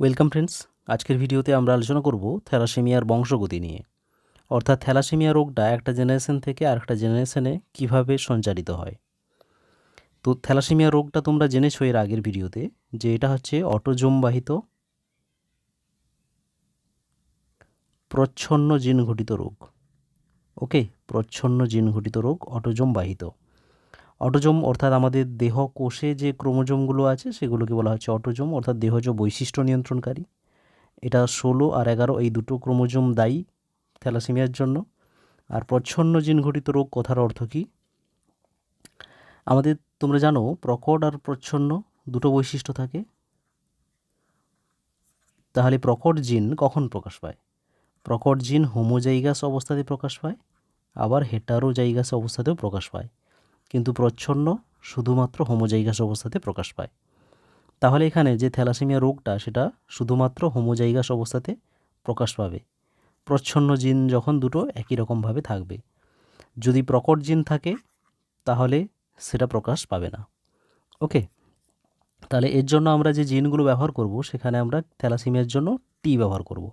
Welcome friends, আজকের ভিডিওতে আমরা আলোচনা করব থ্যালাসেমিয়ার বংশগতি নিয়ে। অর্থাৎ থ্যালাসেমিয়া রোগটা একটা জেনারেশন থেকে আরেকটা জেনারেশনে কীভাবে সঞ্চারিত হয়। তো থ্যালাসেমিয়া রোগটা তোমরা জেনেছো এর আগের ভিডিওতে যে এটা হচ্ছে অটোজোমবাহিত প্রচ্ছন্ন জিন ঘটিত রোগ। ওকে, প্রচ্ছন্ন জিন ঘটিত রোগ অটোজোম বাহিত অটোজোম অর্থাৎ আমাদের দেহ কোষে যে ক্রোমোজোমগুলো আছে, সেগুলোকে বলা হচ্ছে অটোজোম, অর্থাৎ দেহজ বৈশিষ্ট্য নিয়ন্ত্রণকারী। এটা ষোলো আর এগারো এই দুটো ক্রোমোজোম দায়ী থ্যালাসেমিয়ার জন্য। আর প্রচ্ছন্ন জিন ঘটিত রোগ কথার অর্থ কী? আমাদের, তোমরা জানো, প্রকট আর প্রচ্ছন্ন দুটো বৈশিষ্ট্য থাকে। তাহলে প্রকট জিন কখন প্রকাশ পায়? প্রকট জিন হোমোজাইগাস অবস্থাতে প্রকাশ পায়, আবার হেটারোজাইগাস অবস্থাতেও প্রকাশ পায়। কিন্তু প্রচ্ছন্ন শুধুমাত্র হোমোজাইগাস অবস্থাতে প্রকাশ পায়। তাহলে এখানে যে থ্যালাসেমিয়া রোগটা, সেটা শুধুমাত্র হোমোজাইগাস অবস্থাতে প্রকাশ পাবে। প্রচ্ছন্ন জিন যখন দুটো একই রকমভাবে থাকবে। যদি প্রকট জিন থাকে, তাহলে সেটা প্রকাশ পাবে না। ওকে? তাহলে এর জন্য আমরা যে জিনগুলো ব্যবহার করব, সেখানে আমরা থ্যালাসিমিয়ার জন্য টি ব্যবহার করব।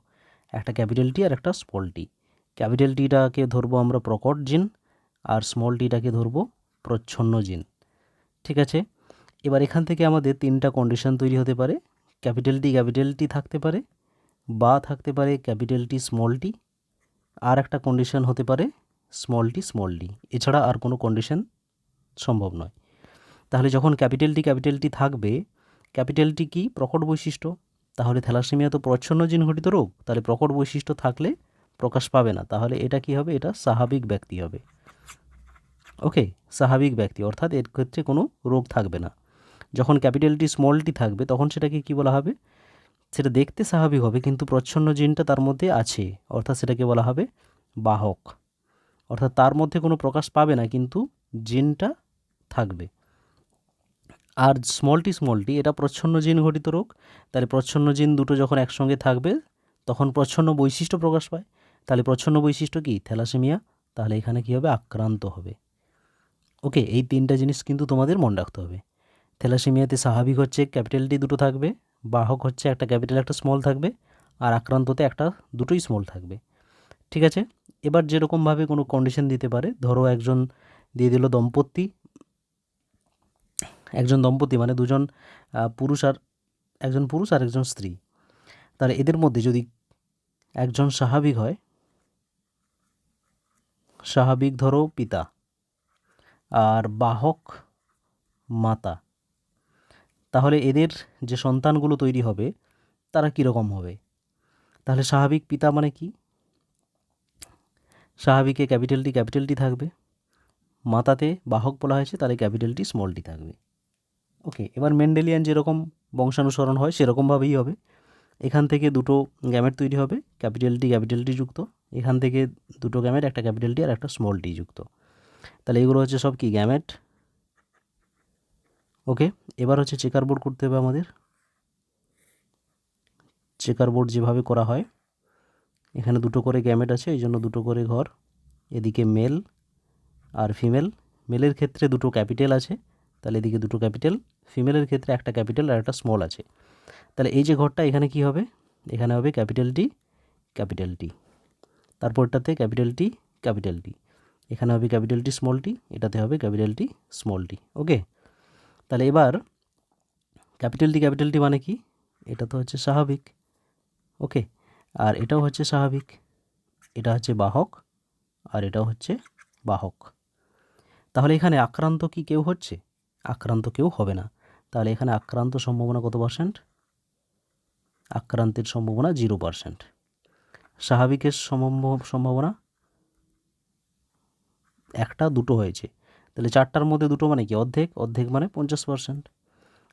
একটা ক্যাপিটাল টি আর একটা স্মল টি ক্যাপিটাল টিটাকে ধরবো আমরা প্রকট জিন, আর স্মল টিটাকে ধরবো প্রচ্ছন্ন জিন। ঠিক আছে? এবার এখান থেকে আমাদের তিনটা কন্ডিশন তৈরি হতে পারে। ক্যাপিটাল টি ক্যাপিটাল টি থাকতে পারে, বা থাকতে পারে ক্যাপিটাল টি স্মল টি আর একটা কন্ডিশন হতে পারে স্মল টি স্মল টি এছাড়া আর কোনো কন্ডিশন সম্ভব নয়। তাহলে যখন ক্যাপিটাল টি ক্যাপিটাল টি থাকবে, ক্যাপিটাল টি কি? প্রকট বৈশিষ্ট্য। তাহলে থ্যালাসেমিয়া তো প্রচ্ছন্ন জিন ঘটিত রোগ, তাহলে প্রকট বৈশিষ্ট্য থাকলে প্রকাশ পাবে না। তাহলে এটা কি হবে? এটা স্বাভাবিক ব্যক্তি হবে। ওকে, স্বাভাবিক ব্যক্তি, অর্থাৎ এর ক্ষেত্রে কোনো রোগ থাকবে না। যখন ক্যাপিটালটি স্মলটি থাকবে, তখন সেটাকে কি বলা হবে? সেটা দেখতে স্বাভাবিক হবে, কিন্তু প্রচ্ছন্ন জিনটা তার মধ্যে আছে, অর্থাৎ সেটাকে বলা হবে বাহক। অর্থাৎ তার মধ্যে কোনো প্রকাশ পাবে না, কিন্তু জিনটা থাকবে। আর স্মলটি স্মলটি এটা প্রচ্ছন্ন জিন ঘটিত রোগ। তাহলে প্রচ্ছন্ন জিন দুটো যখন একসঙ্গে থাকবে, তখন প্রচ্ছন্ন বৈশিষ্ট্য প্রকাশ পায়। তাহলে প্রচ্ছন্ন বৈশিষ্ট্য কি? থ্যালাসেমিয়া। তাহলে এখানে কী হবে? আক্রান্ত হবে। ওকে, এই তিনটা জিনিস কিন্তু তোমাদের মনে রাখতে হবে। থ্যালাসেমিয়াতে স্বাভাবিক হচ্ছে ক্যাপিটালটি দুটো থাকবে, বাহক হচ্ছে একটা ক্যাপিটাল, একটা স্মল থাকবে, আর আক্রান্ততে একটা দুটোই স্মল থাকবে। ঠিক আছে? এবার যেরকমভাবে কোনো কন্ডিশন দিতে পারে, ধরো একজন দিয়ে দিল দম্পতি, একজন দম্পতি মানে দুজন পুরুষ আর একজন পুরুষ আর একজন স্ত্রী। তাহলে এদের মধ্যে যদি একজন স্বাভাবিক হয়, স্বাভাবিক ধরো পিতা আর বাহক মাতা। তাহলে এদের যে সন্তানগুলো তৈরি হবে, তারা কীরকম হবে? তাহলে স্বাভাবিক পিতা মানে কি? স্বাভাবিকে ক্যাপিটালটি ক্যাপিটালটি থাকবে। মাতাতে বাহক বলা হয়েছে, তাহলে ক্যাপিটালটি স্মলটি থাকবে। ওকে, এবার মেন্ডেলিয়ান যেরকম বংশানুসরণ হয়, সেরকমভাবেই হবে। এখান থেকে দুটো গ্যামেট তৈরি হবে ক্যাপিটালটি ক্যাপিটালটি যুক্ত। এখান থেকে দুটো গ্যামেট, একটা ক্যাপিটালটি আর একটা স্মল টি যুক্ত। তাহলে এগুলো হচ্ছে সব কি গ্যামেট ওকে এবার হচ্ছে চেকার বোর্ড করতে হবে আমাদের। চেকার বোর্ড যেভাবে করা হয়, এখানে দুটো করে গ্যামেট আছে, এই জন্য দুটো করে ঘর, এদিকে মেল আর ফিমেল মেলের ক্ষেত্রে দুটো ক্যাপিটাল আছে, তাহলে এদিকে দুটো ক্যাপিটাল ফিমেলের ক্ষেত্রে একটা ক্যাপিটাল আর একটা স্মল আছে। তাহলে এই যে ঘরটা, এখানে কি হবে? এখানে হবে ক্যাপিটাল টি ক্যাপিটাল টি তারপরটাতে ক্যাপিটাল টি ক্যাপিটাল টি এখানে হবে ক্যাপিটাল টি স্মল টি এটাতে হবে ক্যাপিটাল টি স্মল টি ওকে তাহলে এবার ক্যাপিটাল টি ক্যাপিটাল টি মানে কি? এটা তো হচ্ছে স্বাভাবিক ওকে আর এটাও হচ্ছে স্বাভাবিক, এটা হচ্ছে বাহক, আর এটাও হচ্ছে বাহক। তাহলে এখানে আক্রান্ত কি কেউ হচ্ছে? আক্রান্ত কেউ হবে না। তাহলে এখানে আক্রান্ত সম্ভাবনা কত পার্সেন্ট আক্রান্তের সম্ভাবনা জিরো পার্সেন্ট স্বাভাবিকের সম্ভব, সম্ভাবনা একটা, দুটো হয়েছে। তাহলে চারটার মধ্যে দুটো মানে কি? অর্ধেক? অর্ধেক মানে পঞ্চাশ পার্সেন্ট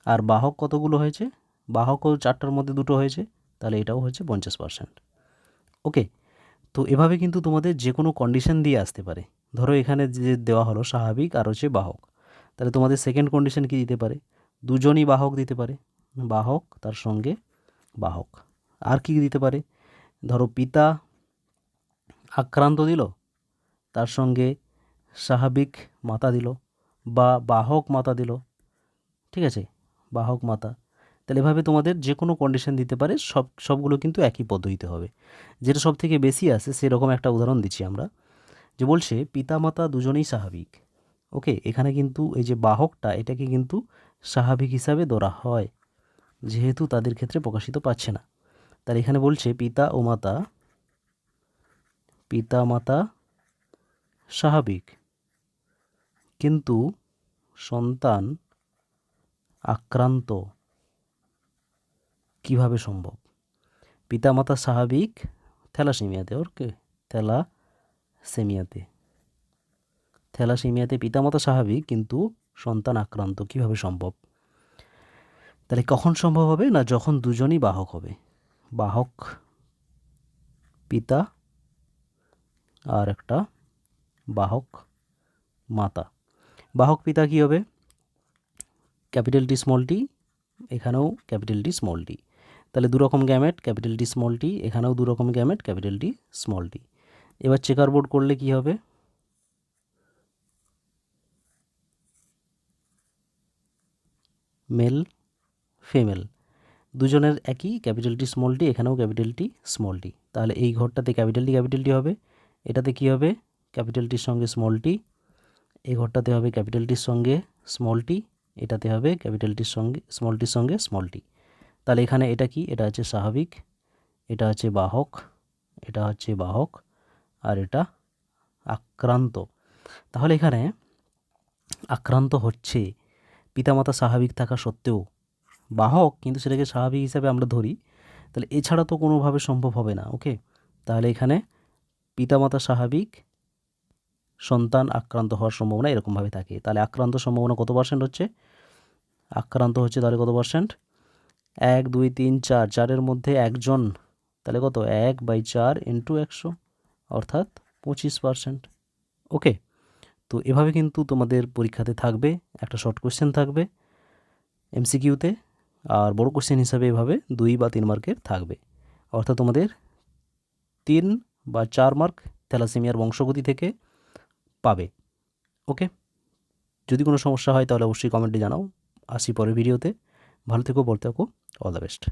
আর বাহক কতগুলো হয়েছে? বাহকও চারটার মধ্যে দুটো হয়েছে, তাহলে এটাও হচ্ছে পঞ্চাশ পার্সেন্ট ওকে, তো এভাবে কিন্তু তোমাদের যে কোনো কন্ডিশন দিয়ে আসতে পারে। ধরো এখানে যে দেওয়া হলো স্বাভাবিক আর হচ্ছে বাহক। তাহলে তোমাদের সেকেন্ড কন্ডিশন কি দিতে পারে? দুজনই বাহক দিতে পারে। বাহক, তার সঙ্গে বাহক। আর কি দিতে পারে? ধরো পিতা আক্রান্ত দিল, তার সঙ্গে স্বাভাবিক মাতা দিল বা বাহক মাতা দিল। ঠিক আছে? বাহক মাতা। তাহলে এভাবে তোমাদের যে কোনো কন্ডিশন দিতে পারে, সব, সবগুলো কিন্তু একই পদ্ধতিতে হবে। যেটা সব থেকে বেশি আসে সেরকম একটা উদাহরণ দিচ্ছি আমরা, যে বলছে, পিতামাতা দুজনেই স্বাভাবিক ওকে? এখানে কিন্তু এই যে বাহকটা, এটাকে কিন্তু স্বাভাবিক হিসাবে ধরা হয়, যেহেতু তাদের ক্ষেত্রে প্রকাশিত পাচ্ছে না। তার এখানে বলছে, পিতা ও মাতা পিতা মাতা স্বাভাবিক কিন্তু সন্তান আক্রান্ত কীভাবে সম্ভব? পিতামাতা স্বাভাবিক থ্যালাসেমিয়াতে ওকে থ্যালাসেমিয়াতে। থ্যালাসেমিয়াতে পিতামাতা স্বাভাবিক কিন্তু সন্তান আক্রান্ত কীভাবে সম্ভব? তাহলে কখন সম্ভব হবে না যখন দুজনই বাহক হবে? বাহক পিতা আর একটা বাহক মাতা। বাহক পিতা কী হবে? ক্যাপিটাল টি স্মল টি, এখানেও ক্যাপিটাল টি স্মল টি। তাহলে দু রকম gamete capital T small T, এখানেও দু রকম gamete capital T small T. এবার চেকার বোর্ড করলে কি হবে? মেল ফিমেল দুজনের একই, ক্যাপিটাল টি স্মল টি, এখানেও ক্যাপিটাল টি স্মল টি। তাহলে এই ঘরটাতে ক্যাপিটাল টি ক্যাপিটাল টি হবে। এটাতে কি হবে? ক্যাপিটাল টির সঙ্গে স্মল টি। এই ঘরটাতে হবে ক্যাপিটাল টির সঙ্গে স্মল টি এটাতে হবে ক্যাপিটাল টির সঙ্গে স্মল টির সঙ্গে স্মল টি তাহলে এখানে এটা কি? এটা হচ্ছে স্বাভাবিক, এটা হচ্ছে বাহক, এটা হচ্ছে বাহক, আর এটা আক্রান্ত। তাহলে এখানে আক্রান্ত হচ্ছে, পিতামাতা স্বাভাবিক থাকা সত্ত্বেও বাহক কিন্তু সেটাকে স্বাভাবিক হিসাবে আমরা ধরি, তাহলে এছাড়া তো কোনোভাবে সম্ভব হবে না ওকে তাহলে এখানে পিতামাতা স্বাভাবিক সন্তান আক্রান্ত হওয়ার সম্ভাবনা এরকমভাবে থাকে। তাহলে আক্রান্ত সম্ভাবনা কত পার্সেন্ট হচ্ছে? আক্রান্ত হচ্ছে তাহলে কত পার্সেন্ট এক, দুই, তিন, চার, চারের মধ্যে একজন, তাহলে কত? এক বাই চার ইন্টু একশো, অর্থাৎ পঁচিশ পার্সেন্ট ওকে? তো এভাবে কিন্তু তোমাদের পরীক্ষাতে থাকবে, একটা শর্ট কোশ্চেন থাকবে এমসিকিউতে আর বড় কোশ্চেন হিসাবে এভাবে দুই বা তিন মার্কের থাকবে। অর্থাৎ তোমাদের তিন বা চার মার্ক থ্যালাসেমিয়ার বংশগতি থেকে পাবে ওকে যদি কোনো সমস্যা হয় তাহলে অবশ্যই কমেন্টে জানাও। আসি পরের ভিডিওতে ভালো থেকো বলতে থাকো অল দ্য বেস্ট